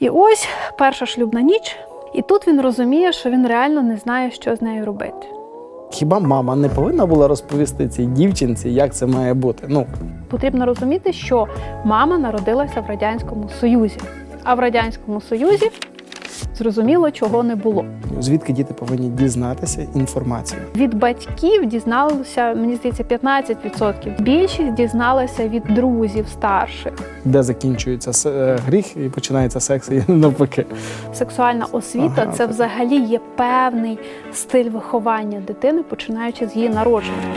І ось перша шлюбна ніч, і тут він розуміє, що він реально не знає, що з нею робити. Хіба мама не повинна була розповісти цій дівчинці, як це має бути? Ну, Потрібно розуміти, що мама народилася в радянському союзі, а в радянському союзі зрозуміло, чого не було. звідки діти повинні дізнатися інформацію? Від батьків дізналося, мені здається, 15%. Більшість дізналася від друзів старших. Де закінчується е, гріх і починається секс, і навпаки. Сексуальна освіта Ага, це так. взагалі є певний стиль виховання дитини, починаючи з її народження.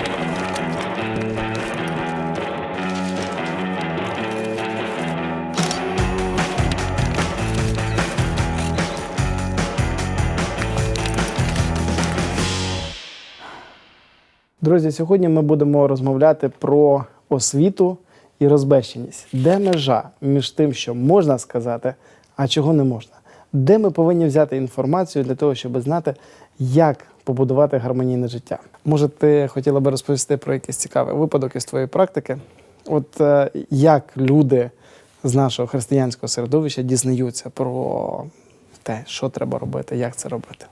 Друзі, сьогодні ми будемо розмовляти про освіту і розбещеність. Де межа між тим, що можна сказати, а чого не можна? Де ми повинні взяти інформацію для того, щоб знати, як побудувати гармонійне життя? Може, ти хотіла би розповісти про якийсь цікавий випадок із твоєї практики? От е, як люди з нашого християнського середовища дізнаються про те, що треба робити, як це робити?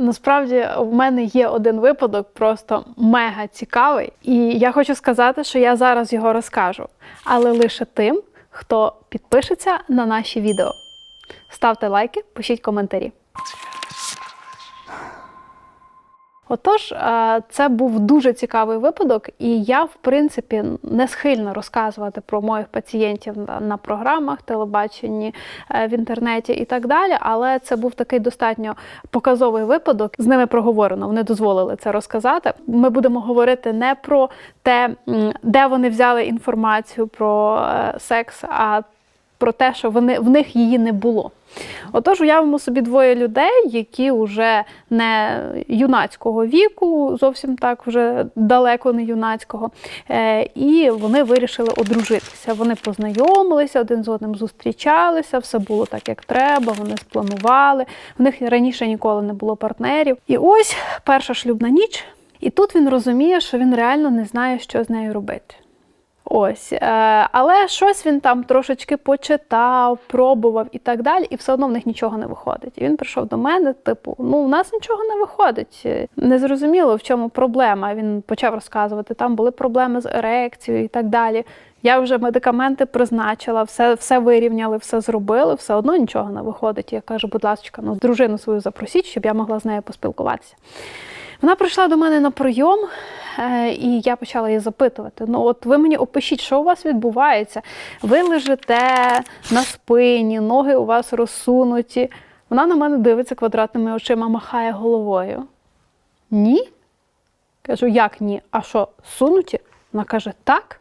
Насправді в мене є один випадок, просто мега цікавий, і я хочу сказати, що я зараз його розкажу, але лише тим, хто підпишеться на наші відео. Ставте лайки, пишіть коментарі. Отож, е, це був дуже цікавий випадок, і я, в принципі, не схильна розказувати про моїх пацієнтів на- програмах, телебаченні, е, в інтернеті і так далі. Але це був такий достатньо показовий випадок. З ними проговорено, вони дозволили це розказати. Ми будемо говорити не про те, де вони взяли інформацію про е, секс, а про те, що вони, в них її не було. Отож, уявимо собі двоє людей, які вже не юнацького віку, зовсім так вже далеко не юнацького, е, і вони вирішили одружитися. Вони познайомилися, один з одним зустрічалися, все було так, як треба, вони спланували. В них раніше ніколи не було партнерів. І ось перша шлюбна ніч, і тут він розуміє, що він реально не знає, що з нею робити. Ось, е, але щось він там трошечки почитав, пробував і так далі, і все одно в них нічого не виходить. І він прийшов до мене, типу, ну у нас нічого не виходить. Незрозуміло, в чому проблема. Він почав розказувати, там були проблеми з ерекцією і так далі. Я вже медикаменти призначила, все, все вирівняли, все зробили, все одно нічого не виходить. Я кажу, будь ласка, ну дружину свою запросіть, щоб я могла з нею поспілкуватися. Вона прийшла до мене на прийом, е, і я почала її запитувати: ну, от ви мені опишіть, що у вас відбувається? Ви лежите на спині, ноги у вас розсунуті. Вона на мене дивиться квадратними очима, махає головою. Ні? Кажу, як ні? А що, сунуті? Вона каже, так.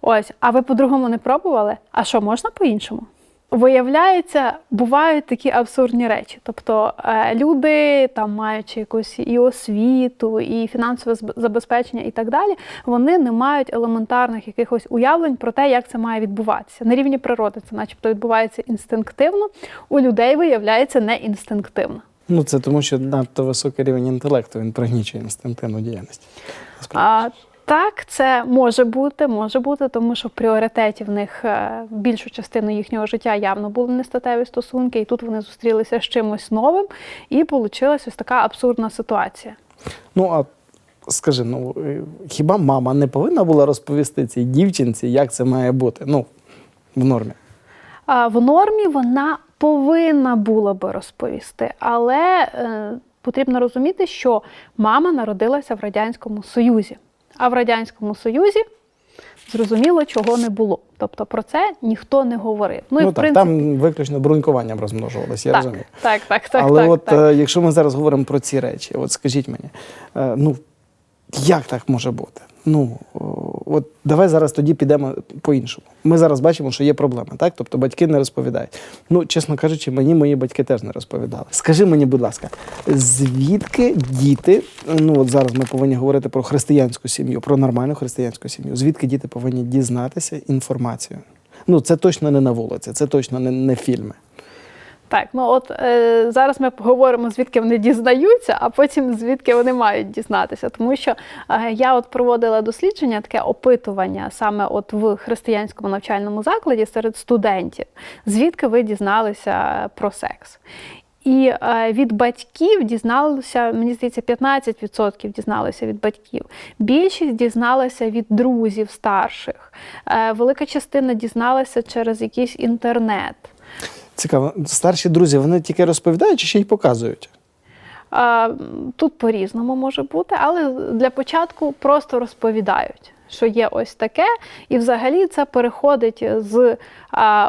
Ось, а ви по-другому не пробували? А що, можна по-іншому? Виявляється, бувають такі абсурдні речі. Тобто е, люди, там маючи якусь і освіту, і фінансове забезпечення, і так далі, вони не мають елементарних якихось уявлень про те, як це має відбуватися. На рівні природи це, начебто, відбувається інстинктивно. У людей виявляється не інстинктивно. Ну, це тому, що надто високий рівень інтелекту, він пригнічує інстинктивну діяльність. А, так, це може бути, може бути, тому що в пріоритеті в них е, більшу частину їхнього життя явно були нестатеві стосунки, і тут вони зустрілися з чимось новим, і вийшла ось така абсурдна ситуація. Ну, а скажи, ну е, хіба мама не повинна була розповісти цій дівчинці, як це має бути? Ну, в нормі. А, в нормі вона повинна була би розповісти, але е, потрібно розуміти, що мама народилася в Радянському Союзі, а в Радянському Союзі зрозуміло, чого не було. Тобто про це ніхто не говорив. Ну, і Ну, в так, принципі, там виключно брунькуванням розмножувалося, я так, розумію. так, так, так, Але так, от так. е, якщо ми зараз говоримо про ці речі, от скажіть мені, е, ну як так може бути? Ну от давай зараз тоді підемо по-іншому. Ми зараз бачимо, що є проблема, так? Тобто батьки не розповідають. Ну, чесно кажучи, мені мої батьки теж не розповідали. Скажи мені, будь ласка, звідки діти, ну от зараз ми повинні говорити про християнську сім'ю, про нормальну християнську сім'ю, звідки діти повинні дізнатися інформацію? Ну, це точно не на вулиці, це точно не, не фільми. Так, ну от е, зараз ми поговоримо, звідки вони дізнаються, а потім звідки вони мають дізнатися. Тому що е, я от проводила дослідження, таке опитування саме от в християнському навчальному закладі серед студентів, звідки ви дізналися про секс. І е, від батьків дізналося, мені здається, 15% дізналися від батьків. Більшість дізналася від друзів старших. Е, велика частина дізналася через якийсь інтернет. Цікаво, старші друзі, вони тільки розповідають чи ще й показують? Тут по-різному може бути, але для початку просто розповідають, що є ось таке, і взагалі це переходить з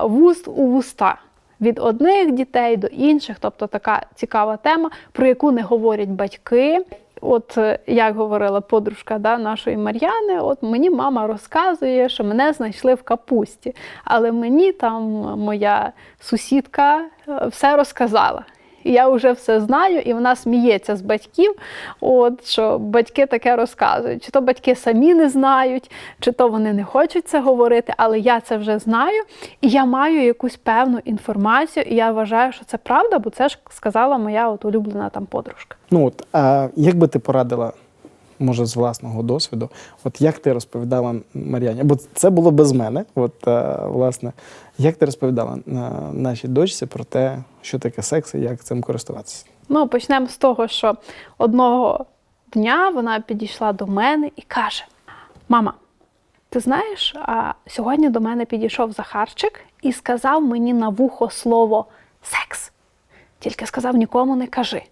вуст у вуста. Від одних дітей до інших, тобто така цікава тема, про яку не говорять батьки. От е, як говорила подружка да, нашої Мар'яни, от мені мама розказує, що мене знайшли в капусті, але мені там моя сусідка е, все розказала. Я вже все знаю, і вона сміється з батьків, от що батьки таке розказують. Чи то батьки самі не знають, чи то вони не хочуть це говорити, але я це вже знаю, і я маю якусь певну інформацію, і я вважаю, що це правда, бо це ж сказала моя от улюблена там подружка. Ну от, а як би ти порадила, може, з власного досвіду, от як ти розповідала Мар'яні? Бо це було без мене. От, е, власне, як ти розповідала е, нашій дочці про те, що таке секс і як цим користуватися? Ну, почнемо з того, що одного дня вона підійшла до мене і каже: Мама, ти знаєш, а сьогодні до мене підійшов Захарчик і сказав мені на вухо слово секс. Тільки сказав нікому не кажи.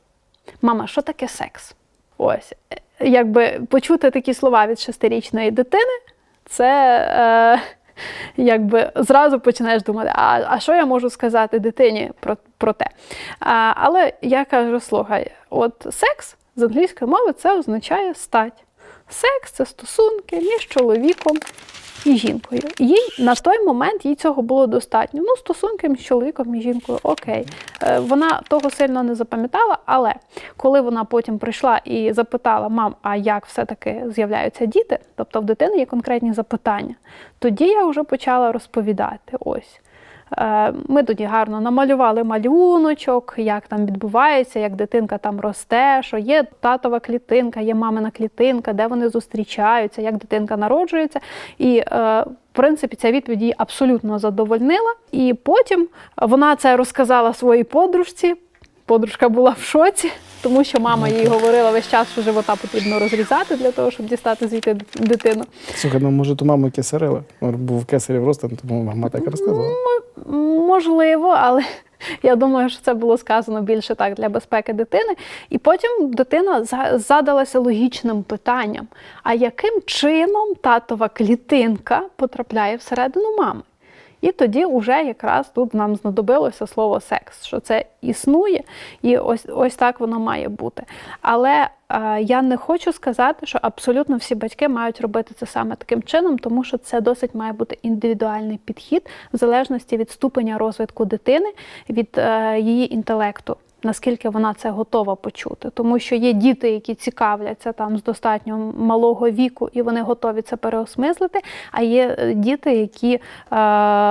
Мама, що таке секс? Ось, е, якби почути такі слова від шестирічної дитини, це е, якби зразу починаєш думати, а, а що я можу сказати дитині про, про те? А, але я кажу: слухай, от секс з англійської мови це означає стать. Секс це стосунки між чоловіком і жінкою. Їй на той момент їй цього було достатньо. Ну, стосунки між чоловіком і жінкою, окей. Е, Вона того сильно не запам'ятала, але коли вона потім прийшла і запитала мам, а як все-таки з'являються діти, тобто в дитини є конкретні запитання, тоді я вже почала розповідати. Ось. Е, Ми тоді гарно намалювали малюночок, як там відбувається, як дитинка там росте, що є татова клітинка, є мамина клітинка, де вони зустрічаються, як дитинка народжується. І е, в принципі ця відповідь її абсолютно задовольнила. І потім вона це розказала своїй подружці. Подружка була в шоці, тому що мама їй говорила весь час, що живота потрібно розрізати для того, щоб дістати звідти дитину. Слухай, ну може ту маму кесарили? Був кесарів ростом, тому мама так розказала. Можливо, але я думаю, що це було сказано більше так для безпеки дитини. І потім дитина за- задалася логічним питанням: а яким чином татова клітинка потрапляє всередину мами? І тоді вже якраз тут нам знадобилося слово секс, що це існує, і ось ось так воно має бути. Але я не хочу сказати, що абсолютно всі батьки мають робити це саме таким чином, тому що це досить має бути індивідуальний підхід в залежності від ступеня розвитку дитини, від е, її інтелекту. Наскільки вона це готова почути, тому що є діти, які цікавляться там з достатньо малого віку, і вони готові це переосмислити. А є е, діти, які е,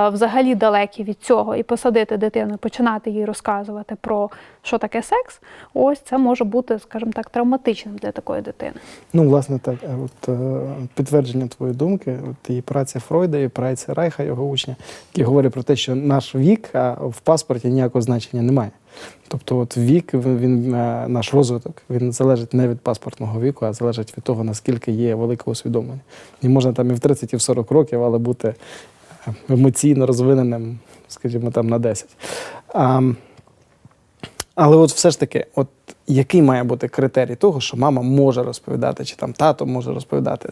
взагалі далекі від цього, і посадити дитину, починати їй розказувати про що таке секс. Ось це може бути, скажімо так, травматичним для такої дитини. Ну, власне, так, е, от, е, підтвердження твоєї думки, от і праця Фройда, і праця Райха, його учня, які говорять про те, що наш вік в паспорті ніякого значення немає. Тобто, от вік, він, він, е, наш розвиток, він залежить не від паспортного віку, а залежить від того, наскільки є велике усвідомлення. І можна там і в 30, і в 40 років, але бути е, емоційно розвиненим, скажімо, там на 10. А, але от все ж таки, от який має бути критерій того, що мама може розповідати, чи там тато може розповідати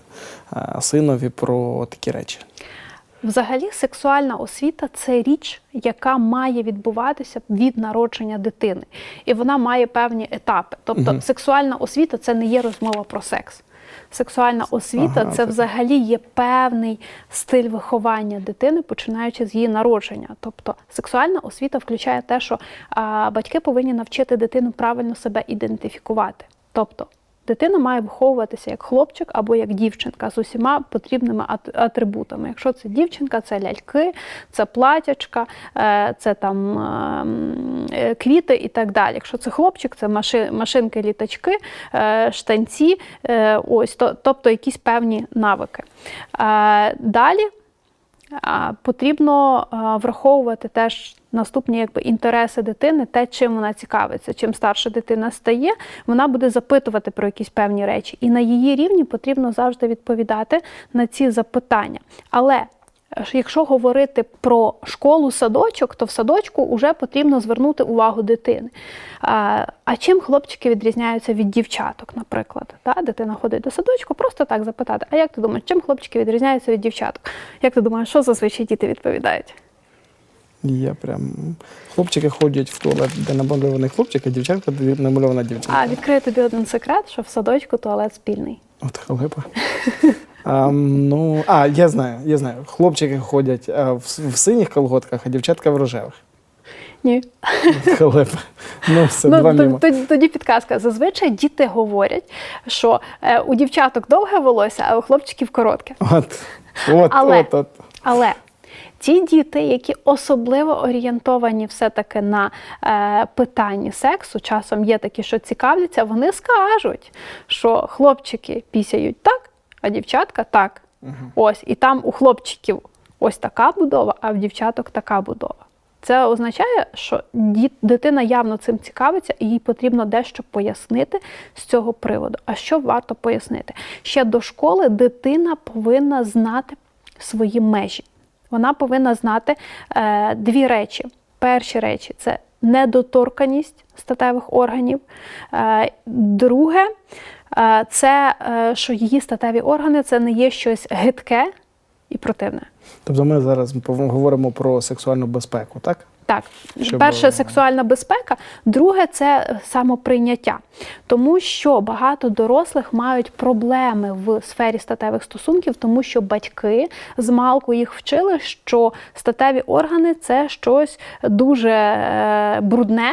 а, синові про такі речі? Взагалі, сексуальна освіта це річ, яка має відбуватися від народження дитини, і вона має певні етапи. Тобто, Мгм. сексуальна освіта це не є розмова про секс. Сексуальна освіта Ага, це так. взагалі є певний стиль виховання дитини, починаючи з її народження. Тобто, сексуальна освіта включає те, що а, батьки повинні навчити дитину правильно себе ідентифікувати. Тобто, Дитина має виховуватися як хлопчик або як дівчинка з усіма потрібними ат- атрибутами. Якщо це дівчинка, це ляльки, це платячка, е, це там ем, е, квіти і так далі. Якщо це хлопчик, це маши- машинки, літачки, е, штанці, ось тобто якісь певні навики. Далі Потрібно враховувати теж наступні якби, інтереси дитини, те, чим вона цікавиться. Чим старша дитина стає, вона буде запитувати про якісь певні речі. І на її рівні потрібно завжди відповідати на ці запитання. Але якщо говорити про школу, садочок, то в садочку вже потрібно звернути увагу дитини. А, чим хлопчики відрізняються від дівчаток, наприклад? Та? Дитина ходить до садочку, просто так запитати. А як ти думаєш, чим хлопчики відрізняються від дівчаток? Як ти думаєш, що зазвичай діти відповідають? Я прям хлопчики ходять в туалет, де намальований хлопчик, а дівчатка де намальована дівчинка. А відкрию тобі один секрет, що в садочку туалет спільний. От халепа. А, ну, а, я знаю, я знаю. Хлопчики ходять а, в, в синіх колготках, а дівчатка в рожевих. Ні. Халепа. Ну, все, два ну, мімо. тоді, тоді підказка. Зазвичай діти говорять, що е, у дівчаток довге волосся, а у хлопчиків коротке. От, от, Але- от, от. Але ті діти, які особливо орієнтовані все-таки на е, питанні сексу, часом є такі, що цікавляться, вони скажуть, що хлопчики пісяють так, а дівчатка так. Ось, і там у хлопчиків ось така будова, а в дівчаток така будова. Це означає, що дитина явно цим цікавиться, і їй потрібно дещо пояснити з цього приводу. А що варто пояснити? Ще до школи дитина повинна знати свої межі. Вона повинна знати е, дві речі. Перші речі це недоторканість статевих органів. Е, друге, це е, що її статеві органи це не є щось гидке і противне. Тобто ми зараз говоримо про сексуальну безпеку, так? Так, Щоб- перше сексуальна безпека, друге це самоприйняття. Тому що багато дорослих мають проблеми в сфері статевих стосунків, тому що батьки з малку їх вчили, що статеві органи це щось дуже е, брудне.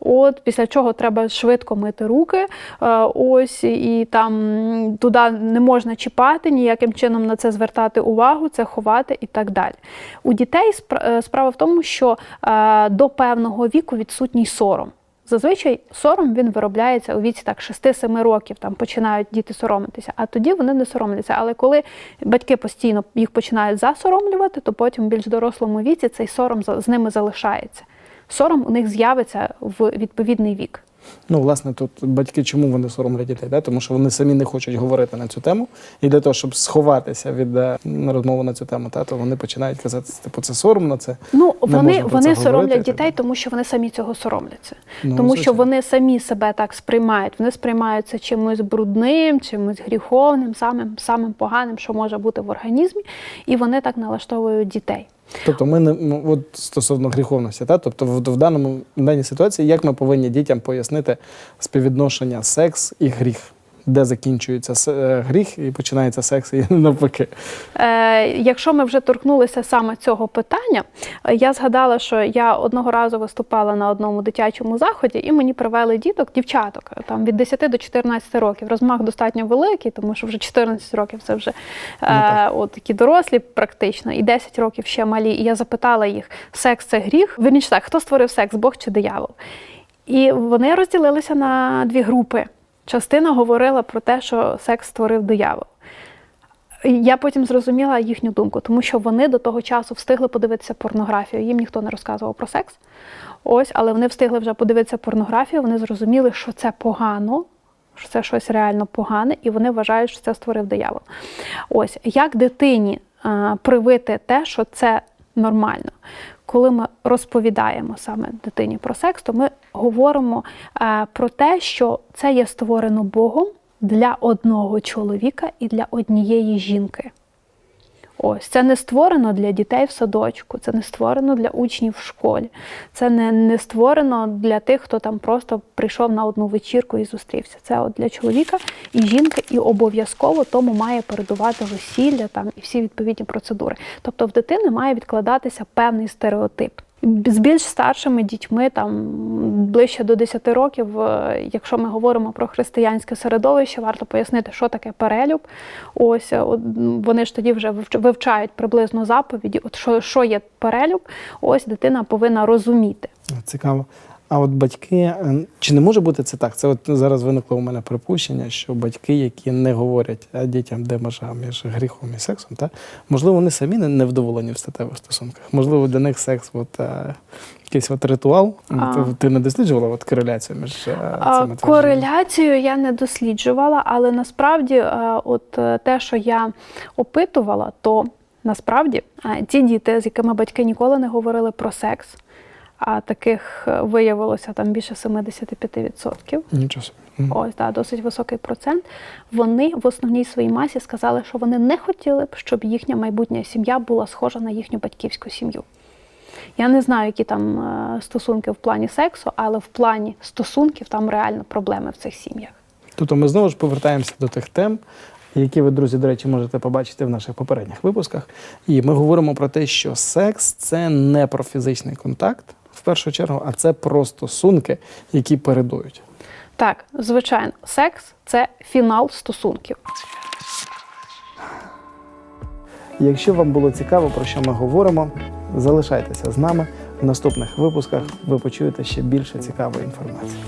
От після чого треба швидко мити руки, е, ось і там туди не можна чіпати, ніяким чином на це звертати увагу, це ховати і так далі. У дітей е, справа в тому, що е, до певного віку відсутній сором. Зазвичай сором він виробляється у віці так 6-7 років, там починають діти соромитися, а тоді вони не соромляться. Але коли батьки постійно їх починають засоромлювати, то потім в більш дорослому віці цей сором з ними залишається. Сором у них з'явиться в відповідний вік. Ну, власне, тут батьки чому вони соромлять дітей? Да? Тому що вони самі не хочуть говорити на цю тему. І для того, щоб сховатися від е, розмови на цю тему, та, то вони починають казати, типу, це соромно, це Ну Не вони, вони це соромлять говорити, дітей, так. тому що вони самі цього соромляться. Ну, тому що вони самі себе так сприймають. Вони сприймаються чимось брудним, чимось гріховним, самим самим поганим, що може бути в організмі, і вони так налаштовують дітей. Тобто, ми не ну, от стосовно гріховності, та? Тобто в, в даному в даній ситуації, як ми повинні дітям пояснити співвідношення секс і гріх, де закінчується е, гріх і починається секс, і навпаки. Е, якщо ми вже торкнулися саме цього питання, я згадала, що я одного разу виступала на одному дитячому заході, і мені привели діток, дівчаток, е, там від 10 до 14 років. Розмах достатньо великий, тому що вже 14 років це вже е, от такі дорослі, практично, і 10 років ще малі. І я запитала їх: секс це гріх? Вірніше так, хто створив секс, Бог чи диявол? І вони розділилися на дві групи. Частина говорила про те, що секс створив диявол. Я потім зрозуміла їхню думку, тому що вони до того часу встигли подивитися порнографію. Їм ніхто не розказував про секс. Ось, але вони встигли вже подивитися порнографію. Вони зрозуміли, що це погано, що це щось реально погане, і вони вважають, що це створив диявол. Ось як дитині а, привити те, що це нормально. Коли ми розповідаємо саме дитині про секс, то ми говоримо е, про те, що це є створено Богом для одного чоловіка і для однієї жінки. Ось це не створено для дітей в садочку, це не створено для учнів в школі, це не, не створено для тих, хто там просто прийшов на одну вечірку і зустрівся. Це от для чоловіка і жінки, і обов'язково тому має передувати весілля там і всі відповідні процедури. Тобто в дитини має відкладатися певний стереотип. З більш старшими дітьми, там ближче до 10 років, е, якщо ми говоримо про християнське середовище, варто пояснити, що таке перелюб. Ось е, вони ж тоді вже вивч- вивчають приблизно заповіді. От що, що є перелюб, ось дитина повинна розуміти. Цікаво. А от батьки, е, чи не може бути це так? Це от зараз виникло у мене припущення, що батьки, які не говорять е, дітям, де межа між гріхом і сексом, та можливо, вони самі не- вдоволені в статевих стосунках. Можливо, для них секс от, е, якийсь от ритуал. А. Ти, не досліджувала от кореляцію між А, цими? Кореляцію я не досліджувала, але насправді, от те, що я опитувала, то насправді ті діти, з якими батьки ніколи не говорили про секс, а таких е, виявилося там більше 75%. Нічого собі. Ось да, досить високий процент. Вони в основній своїй масі сказали, що вони не хотіли б, щоб їхня майбутня сім'я була схожа на їхню батьківську сім'ю. Я не знаю, які там е, стосунки в плані сексу, але в плані стосунків там реально проблеми в цих сім'ях. Тобто ми знову ж повертаємося до тих тем, які ви, друзі, до речі, можете побачити в наших попередніх випусках. І ми говоримо про те, що секс це не про фізичний контакт в першу чергу, а це про стосунки, які передують. Так, звичайно, секс це фінал стосунків. Якщо вам було цікаво, про що ми говоримо, залишайтеся з нами. В наступних випусках ви почуєте ще більше цікавої інформації.